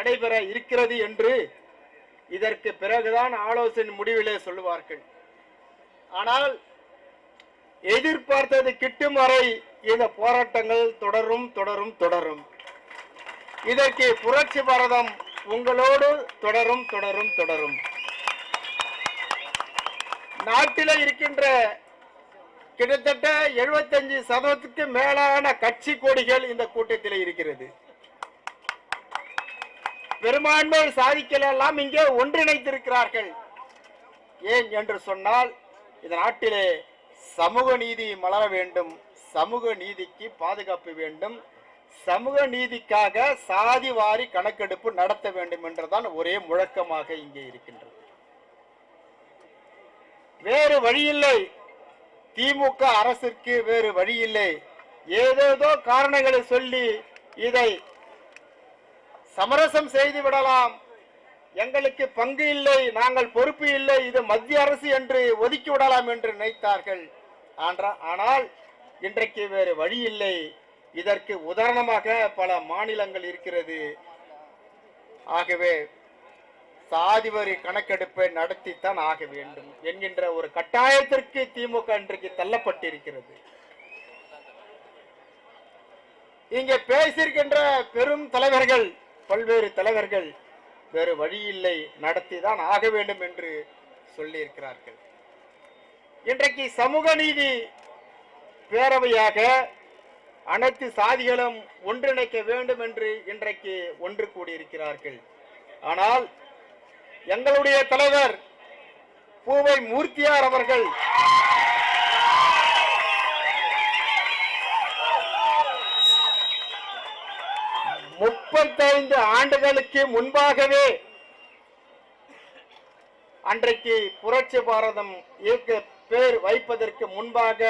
நடைபெற இருக்கிறது என்று இதற்கு பிறகுதான் ஆலோசனை முடிவிலே சொல்லுவார்கள். ஆனால் எதிர்பார்த்தது கிட்டும் வரை இந்த போராட்டங்கள் தொடரும் தொடரும் தொடரும். இதற்கு புரட்சி பாரதம் உங்களோடு தொடரும் தொடரும் தொடரும். நாட்டில இருக்கின்ற கிட்டத்தட்ட 75% சதவீதத்துக்கு மேலான கட்சி கொடிகள் இந்த கூட்டத்தில் இருக்கிறது. பெரும்பான்மை சாதிக்கல எல்லாம் இங்கே ஒன்றிணைத்திருக்கிறார்கள் ஏன் என்று சொன்னால் இந்த நாட்டிலே சமூக நீதி மலர வேண்டும் சமூக நீதிக்கு பாதுகாப்பு வேண்டும் சமூக நீதிக்காக சாதி வாரி கணக்கெடுப்பு நடத்த வேண்டும் என்றுதான் ஒரே முழக்கமாக இங்கே இருக்கின்றது. வேறு வழியில்லை. திமுக அரசிற்கு வேறு வழியில்லை. ஏதேதோ காரணங்களை சொல்லி இதை சமரசம் செய்து விடலாம். எங்களுக்கு பங்கு இல்லை நாங்கள் பொறுப்பு இல்லை இது மத்திய அரசு என்று ஒதுக்கி விடலாம் என்று நினைத்தார்கள். ஆனால் இன்றைக்கு வேறு வழி இல்லை. இதற்கு உதாரணமாக பல மாநிலங்கள் இருக்கிறது. ஆகவே சாதி வரி கணக்கெடுப்பை நடத்தித்தான் ஆக வேண்டும் என்கின்ற ஒரு கட்டாயத்திற்கு திமுக இன்றைக்கு தள்ளப்பட்டிருக்கிறது. இங்கே பேசியிருக்கின்ற பெரும் தலைவர்கள் பல்வேறு தலைவர்கள் வேறு வழியில்லை நடத்திதான் ஆக வேண்டும் என்று சொல்லியிருக்கிறார்கள். இன்றைக்கு சமூக நீதி பேரவையாக அனைத்து சாதிகளும் ஒன்றிணைக்க வேண்டும் என்று இன்றைக்கு ஒன்று கூடியிருக்கிறார்கள். ஆனால் எங்களுடைய தலைவர் பூவை மூர்த்தியார் அவர்கள் முப்பத்தைந்து ஆண்டுகளுக்கு முன்பாகவே அன்றைக்கு புரட்சி பாரதம் இயக்க பேர் வைப்பதற்கு முன்பாக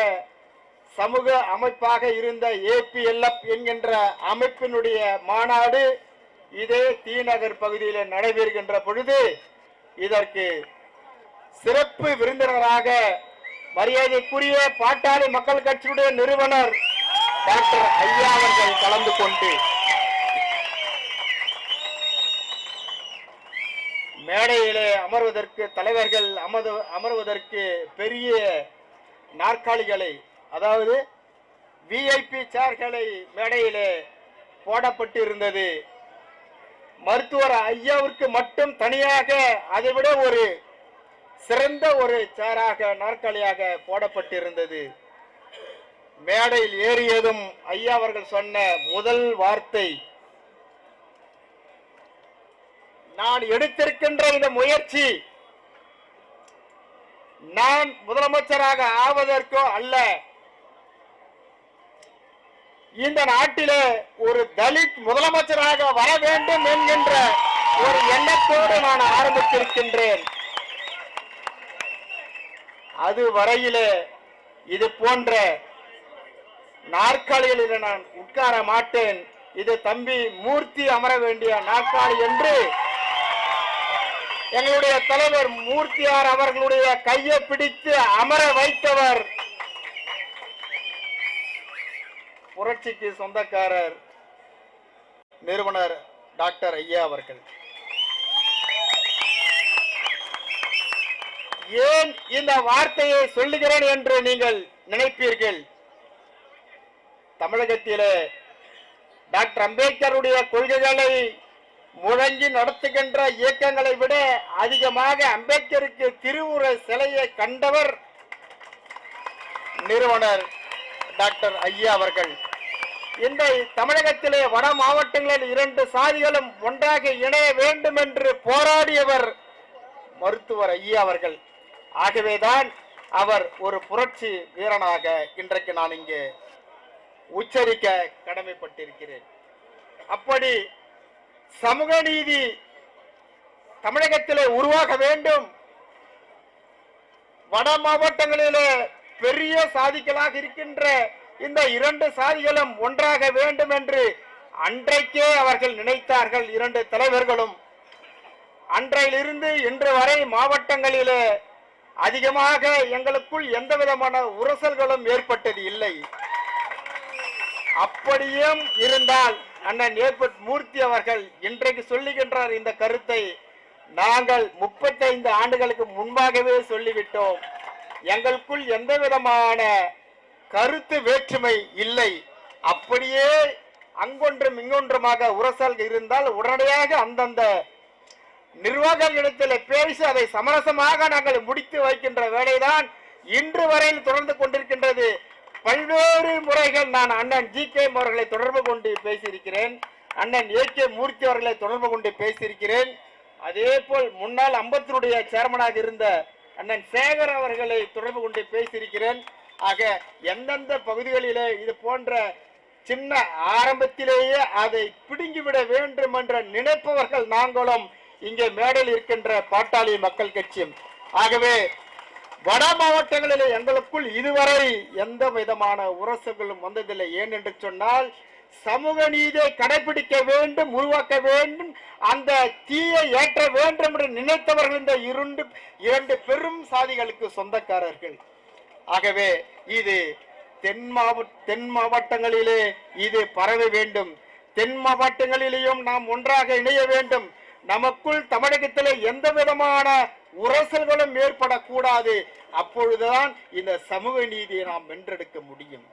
சமூக அமைப்பாக இருந்த ஏபிஎல்எஃப் என்கின்ற அமைப்பினுடைய மாநாடு இதே தீநகர் பகுதியில் நடைபெறுகின்ற பொழுது இதற்கு சிறப்பு விருந்தினராக மரியாதைக்குரிய பாட்டாளி மக்கள் கட்சியுடைய நிறுவனர் டாக்டர் ஐயா அவர்கள் கலந்து கொண்டு மேடையிலே அமர்வதற்கு தலைவர்கள் அமது அமர்வதற்கு பெரிய நாற்காலிகளை அதாவது விஐபி சேர்களை மேடையிலே போடப்பட்டிருந்தது. மருத்துவர் ஐயாவிற்கு மட்டும் தனியாக அதைவிட ஒரு சிறந்த ஒரு சேராக நாற்காலியாக போடப்பட்டிருந்தது. மேடையில் ஏறியதும் ஐயா அவர்கள் சொன்ன முதல் வார்த்தை நான் எடுத்திருக்கின்ற இந்த முயற்சி நான் முதலமைச்சராக ஆவதற்கோ அல்ல. இந்த நாட்டிலே ஒரு தலித் முதலமைச்சராக வர வேண்டும் என்கின்ற ஒரு எண்ணத்தோடு நான் ஆரம்பித்திருக்கின்றேன். அது வரையிலே இது போன்ற நாற்காலிகளில் நான் உட்கார மாட்டேன். இது தம்பி மூர்த்தி அமர வேண்டிய நாற்காலி என்று எங்களுடைய தலைவர் மூர்த்தியார் அவர்களுடைய கையை பிடித்து அமர வைத்தவர். புரட்சிக்கு சொந்தக்காரர் நிறுவனர் டாக்டர் ஐயா அவர்கள். ஏன் இந்த வார்த்தையை சொல்லுகிறேன் என்று நீங்கள் நினைப்பீர்கள்? தமிழகத்திலே டாக்டர் அம்பேத்கருடைய கொள்கைகளை முழங்கி நடத்துகின்ற இயக்கங்களை விட அதிகமாக அம்பேத்கருக்கு திருவுர சிலையை கண்டவர் நிறுவனர் டாக்டர் ஐயா அவர்கள். இந்த தமிழகத்திலே வட மாவட்டங்களில் இரண்டு சாதிகளும் ஒன்றாக இணைய வேண்டும் என்று போராடியவர் மருத்துவர் ஐயா அவர்கள். ஆகவேதான் அவர் ஒரு புரட்சி வீரனாக இன்றைக்கு நான் இங்கே உச்சரிக்க கடமைப்பட்டிருக்கிறேன். அப்படி சமூக நீதி தமிழகத்திலே உருவாக வேண்டும். வட மாவட்டங்களிலே பெரிய சாதிகளாக இருக்கின்ற இந்த இரண்டு சாதிகளும் ஒன்றாக வேண்டும் என்று அன்றைக்கே அவர்கள் நினைத்தார்கள் இரண்டு தலைவர்களும். அன்றையிலிருந்து இன்று வரை மாவட்டங்களிலே அதிகமாக எங்களுக்குள் எந்த விதமான உரசல்களும் ஏற்பட்டது இல்லை. அப்படியும் இருந்தால் அண்ணன் ஏற்பட் மூர்த்தி அவர்கள் இன்றைக்கு சொல்லுகின்றார் இந்த கருத்தை. நாங்கள் முப்பத்தைந்து ஆண்டுகளுக்கு முன்பாகவே சொல்லிவிட்டோம். எங்களுக்குள் எந்த விதமான கருத்து வேற்றுமை இல்லை. அப்படியே அங்கொன்றும் இங்கொன்றுமாக உரசல் இருந்தால் உடனடியாக அந்தந்த நிர்வாகங்களிடத்தில் பேசி அதை சமரசமாக நாங்கள் முடித்து வைக்கின்ற வேலைதான் இன்று வரையில் தொடர்ந்து கொண்டிருக்கின்றது. பல்வேறு முறைகள் நான் அண்ணன் ஜி கே அவர்களை தொடர்பு கொண்டு பேசியிருக்கிறேன். அண்ணன் ஏ கே மூர்த்தி அவர்களை தொடர்பு கொண்டு பேசியிருக்கிறேன். அதே போல் முன்னாள் அம்பத்தினுடைய சேர்மனாக இருந்த அண்ணன் சேகர் அவர்களை தொடர்பு கொண்டு பேசியிருக்கிறேன். ஆக எந்தெந்த பகுதிகளிலே இது போன்ற சின்ன ஆரம்பத்திலேயே அதை பிடுங்கிவிட வேண்டும் என்ற நினைப்பவர்கள் நாங்களும் இங்கே மேடையில் இருக்கின்ற பாட்டாளி மக்கள் கட்சியும். ஆகவே வட மாவட்டங்களில் எங்களுக்குள் இதுவரை எந்த விதமான உரசுகளும் வந்ததில்லை. ஏன் என்று சொன்னால் சமூக நீதியை கடைபிடிக்க வேண்டும் உருவாக்க வேண்டும் அந்த தீயை ஏற்ற வேண்டும் என்று நினைத்தவர்கள் இந்த இரண்டு இரண்டு பெரும் சாதிகளுக்கு சொந்தக்காரர்கள். ஆகவே இது தென் மாவட்ட தென் மாவட்டங்களிலே இது பரவ வேண்டும். தென் மாவட்டங்களிலேயும் நாம் ஒன்றாக இணைய வேண்டும். நமக்குள் தமிழகத்திலே எந்த விதமான உரசல்களும் ஏற்படக்கூடாது. அப்பொழுதுதான் இந்த சமூக நீதியை நாம் வென்றெடுக்க முடியும்.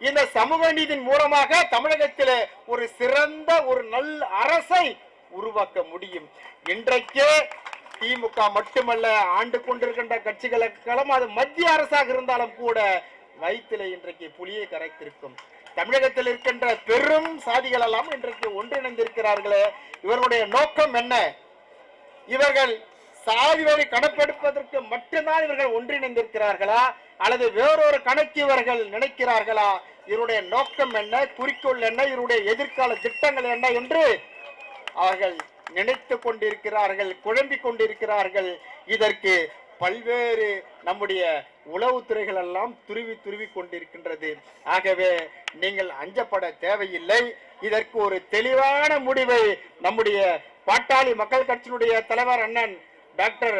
இந்த சமூக நீதியின் மூலமாக தமிழகத்தில் ஒரு சிறந்த ஒரு நல்ல அரசை உருவாக்க முடியும். இன்றைக்கே திமுக மட்டுமல்ல ஆண்டு கொண்டிருக்கின்ற கட்சிகளுக்கெல்லாம் அது மத்திய அரசாக இருந்தாலும் கூட வயிற்றிலே இன்றைக்கு புலியை கரைத்திருக்கும். தமிழகத்தில் இருக்கின்ற பெரும் சாதிகள் எல்லாம் இன்றைக்கு ஒன்றிணைந்திருக்கிறார்களே. இவர்களுடைய நோக்கம் என்ன? இவர்கள் சாதி கணப்பெடுப்பதற்கு கணக்கெடுப்பதற்கு மட்டும்தான் இவர்கள் ஒன்றிணைந்திருக்கிறார்களா? அல்லது வேறொரு கணக்கு இவர்கள் நினைக்கிறார்களா? இவருடைய நோக்கம் என்ன? குறிக்கோள் என்ன? இவருடைய எதிர்கால திட்டங்கள் என்ன என்று அவர்கள் நினைத்து கொண்டிருக்கிறார்கள் குழம்பிக் கொண்டிருக்கிறார்கள். இதற்கு பல்வேறு நம்முடைய உளவுத்துறைகள் எல்லாம் துருவி துருவி கொண்டிருக்கின்றது. ஆகவே நீங்கள் அஞ்சப்பட தேவையில்லை. இதற்கு ஒரு தெளிவான முடிவை நம்முடைய பாட்டாளி மக்கள் கட்சியினுடைய தலைவர் அண்ணன் டாக்டர்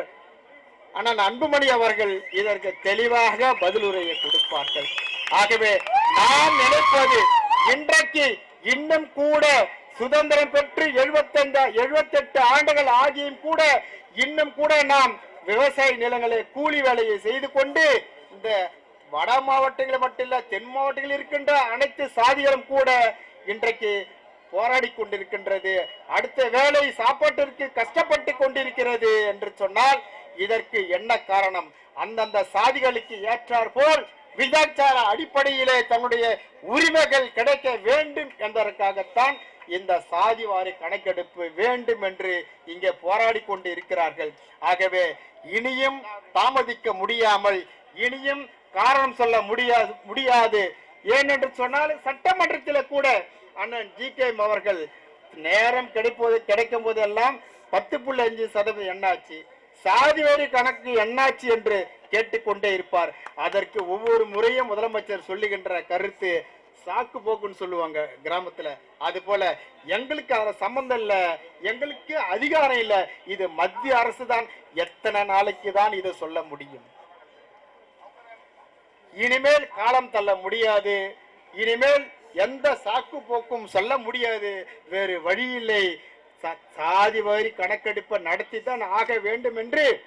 அண்ணன் அன்புமணி அவர்கள் இதற்கு தெளிவாக பதிலுரையை கொடுப்பார்கள். ஆகவே நாம் நினைப்பது இன்றைக்கு இன்னும் கூட சுதந்திரம் பெற்று எழுபத்தைந்து எழுபத்தெட்டு ஆண்டுகள் ஆகியும் கூட இன்னும் கூட நாம் விவசாய நிலங்களை கூலி வேலையை செய்து கொண்டு இந்த வட மாவட்டங்களில் மட்டும் இல்ல தென் மாவட்டங்களில் இருக்கின்ற அனைத்து சாதிகளும் கூட இன்றைக்கு போராடி கொண்டிருக்கின்றது. அடுத்த வேலை சாப்பாட்டிற்கு கஷ்டப்பட்டு கொண்டிருக்கிறது என்று சொன்னால் இதற்கு என்ன காரணம்? அந்தந்த சாதிகளுக்கு ஏற்றார் போல் விதாச்சார அடிப்படையிலே தன்னுடைய உரிமைகள் கிடைக்க வேண்டும் என்பதற்காகத்தான் இந்த சாதிவாரி கணக்கெடுப்பு வேண்டும் என்று இங்கே போராடி கொண்டு இருக்கிறார்கள் ஆகவே இனியும் தாமதிக்க முடியாமல் இனியும் காரணம் சொல்ல முடியாது முடியாது. ஏனென்று சொன்னால் சட்டமன்றத்தில் கூட அண்ணன் ஜி கே அவர்கள் நேரம் கிடைப்போது கிடைக்கும் போதெல்லாம் பத்து புள்ளி அஞ்சு சதவீதம் என்னாச்சு? சாதி வரி கணக்கு என்னாச்சு என்று கேட்டுக்கொண்டே இருப்பார். அதற்கு ஒவ்வொரு முறையும் முதலமைச்சர் சொல்லுகின்ற கருத்து சாக்கு போக்குன்னு சொல்லுவாங்க கிராமத்துல. அது போல எங்களுக்கு அதில் சம்மந்தம் இல்லை எங்களுக்கு அதிகாரம் இல்லை. இது மத்திய அரசு தான் எத்தனை நாளைக்கு தான் இதை சொல்ல முடியும்? இனிமேல் காலம் தள்ள முடியாது. இனிமேல் எந்த சாக்கு போக்கும் சொல்ல முடியாது. வேறு வழி இல்லை ச- சாதி வாரி கணக்கெடுப்பை நடத்தி தான் ஆக வேண்டும் என்று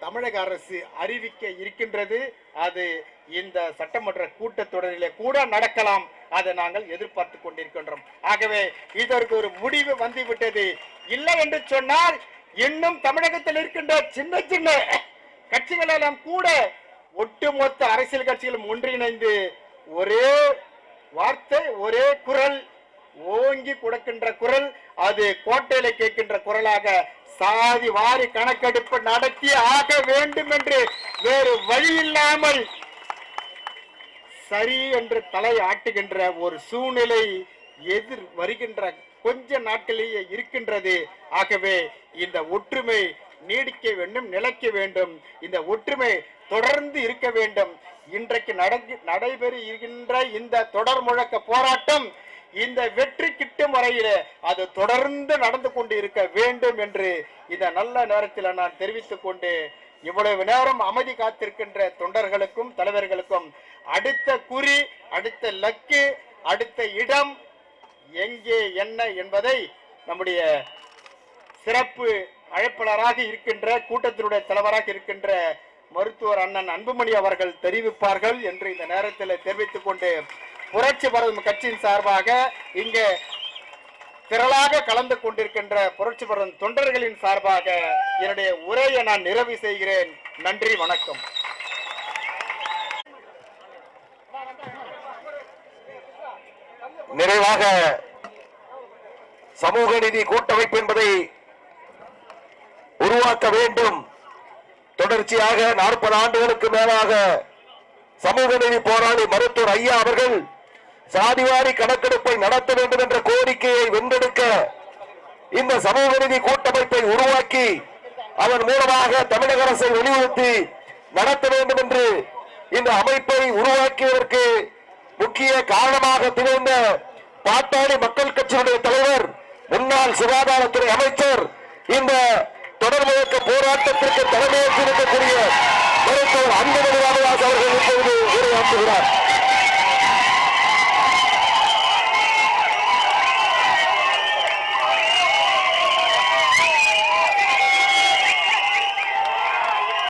தமிழக அரசு அறிவிக்க இருக்கின்றது. அது இந்த சட்டமன்ற கூட்டத்தொடரிலே கூட நடக்கலாம். அதை நாங்கள் எதிர்பார்த்து கொண்டிருக்கின்றோம். ஆகவே இதற்கு ஒரு முடிவு வந்துவிட்டது. இல்லை என்று சொன்னால் இன்னும் தமிழகத்தில் இருக்கின்ற சின்ன சின்ன கட்சிகளெல்லாம் கூட ஒட்டுமொத்த அரசியல் கட்சிகளும் ஒன்றிணைந்து ஒரே வார்த்தை ஒரே குரல் ஓங்கி கொடுக்கின்ற குரல் அது கோட்டையில கேட்கின்ற குரலாக சாதி வாரி கணக்கெடுப்பு நடத்தி ஆக வேண்டும் என்று வேறு வழி இல்லாமல் சரி என்று தலை ஆட்டுகின்ற ஒரு சூழ்நிலை எதிர் வருகின்ற கொஞ்ச நாட்களிலேயே இருக்கின்றது. ஆகவே இந்த ஒற்றுமை நீடிக்க வேண்டும் நிலைக்க வேண்டும். இந்த ஒற்றுமை தொடர்ந்து இருக்க வேண்டும். இன்றைக்கு நடக்கு நடைபெறுகின்ற இந்த தொடர் முழக்க போராட்டம் இந்த வெற்றி கிட்டும் வரையிலே அது தொடர்ந்து நடந்து கொண்டு இருக்க வேண்டும் என்று இந்த நல்ல நேரத்தில் நான் தெரிவித்துக் கொண்டு இவ்வளவு நேரம் அமைதி காத்திருக்கின்ற தொண்டர்களுக்கும் தலைவர்களுக்கும் அடுத்த குறி அடுத்த லக்கு அடுத்த இடம் எங்கே என்ன என்பதை நம்முடைய சிறப்பு அழைப்பாளராக இருக்கின்ற கூட்டத்தினுடைய தலைவராக இருக்கின்ற மருத்துவர் அண்ணன் அன்புமணி அவர்கள் தெரிவிப்பார்கள் என்று இந்த நேரத்தில் தெரிவித்துக் கொண்டு புரட்சி பரதம் கட்சியின் சார்பாக இங்கே திரளாக கலந்து கொண்டிருக்கின்ற புரட்சி பரதம் தொண்டர்களின் சார்பாக என்னுடைய உரையை நான் நிறைவு செய்கிறேன். நன்றி வணக்கம். நிறைவாக சமூக நீதி கூட்டமைப்பு என்பதை உருவாக்க வேண்டும். தொடர்ச்சியாக நாற்பது ஆண்டுகளுக்கு மேலாக சமூக நீதி போராளி மருத்துவர் ஐயா அவர்கள் சாதிவாரி கணக்கெடுப்பை நடத்த வேண்டும் என்ற கோரிக்கையை வென்றெடுக்க இந்த சமூக நீதி கூட்டமைப்பை உருவாக்கி அதன் மூலமாக தமிழக அரசை வலியுறுத்தி நடத்த வேண்டும் என்று இந்த அமைப்பை உருவாக்கியதற்கு முக்கிய காரணமாக திகழ்ந்த பாட்டாளி மக்கள் கட்சியினுடைய தலைவர் முன்னாள் சுகாதாரத்துறை அமைச்சர் இந்த தொடர் முழக்க போராட்டத்திற்கு தலைமையேற்று இருக்கக்கூடிய மருத்துவர் அன்புமணி ராமதாஸ் அவர்கள் இப்பொழுது உரையாற்றுகிறார்